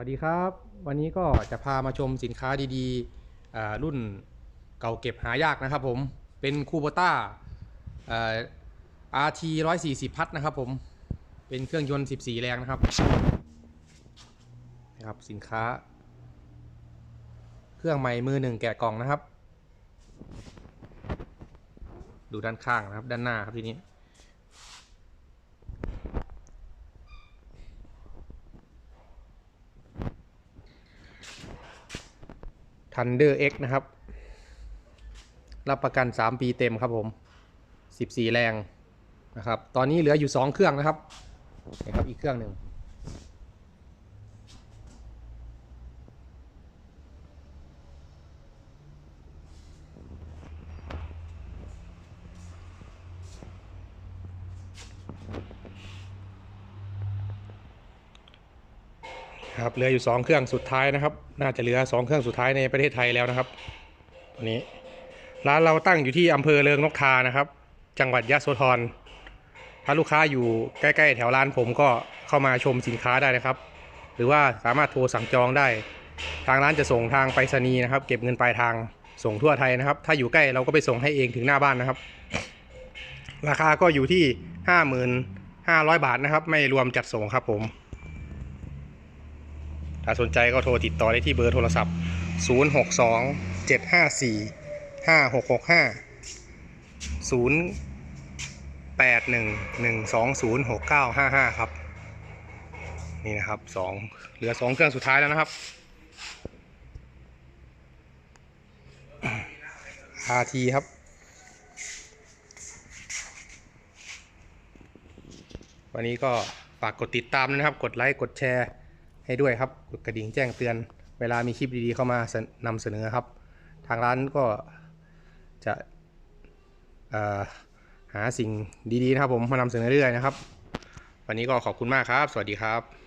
วัสดีครับ วันนี้ก็จะพามาชมสินค้าดีๆ รุ่นเก่าเก็บหายากนะครับผม เป็นคูโบต้า RT 140 พัทนะครับผม เป็นเครื่องยนต์ 14 แรงนะครับนะครับสินค้า เครื่องใหม่มือหนึ่งแกะกล่องนะครับ ดูด้านข้างนะครับ ด้านหน้าครับทีนี้ Thunder X นะครับ รับประกัน 3 ปีเต็มครับผม 14 แรงนะครับ ตอนนี้เหลืออยู่ 2 เครื่องนะครับนะครับ อีกเครื่องหนึ่ง ครับเหลืออยู่ 2 เครื่องสุดท้ายนะครับ น่าจะเหลือ 2 เครื่องสุดท้ายในประเทศไทยแล้วนะครับตัวนี้ร้านเราตั้งอยู่ที่อำเภอเริงนกทานะครับ จังหวัดยะโสธรถ้าลูกค้าอยู่ใกล้ๆ แถวร้านผมก็เข้ามาชมสินค้าได้นะครับ หรือว่าสามารถโทรสั่งจองได้ ทางร้านจะส่งทางไปรษณีย์นะครับ เก็บเงินปลายทางส่งทั่วไทยนะครับ ถ้าอยู่ใกล้เราก็ไปส่งให้เองถึงหน้าบ้านนะครับ ราคาก็อยู่ที่ 55,500 บาทนะครับ ไม่รวมจัดส่งครับผม ถ้าสนใจก็โทรติดต่อได้ที่เบอร์โทรศัพท์ 062 754ห้าหกหกห้าศูนย์แปดหนึ่งหนึ่งสองศูนย์หกเก้าห้าห้าครับ นี่นะครับสองเหลือสองเครื่องสุดท้ายแล้วนะครับ RT ครับ วันนี้ก็ฝากกดติดตามนะครับ กดไลค์ กดแชร์ ให้ด้วยครับกดกระดิ่งแจ้งเตือน เวลามีคลิปดีๆเข้ามานำเสนอครับ ทางร้านก็จะหาสิ่งดีๆนะครับผมมานำเสนอเรื่อยๆนะครับ วันนี้ก็ขอบคุณมากครับ สวัสดีครับ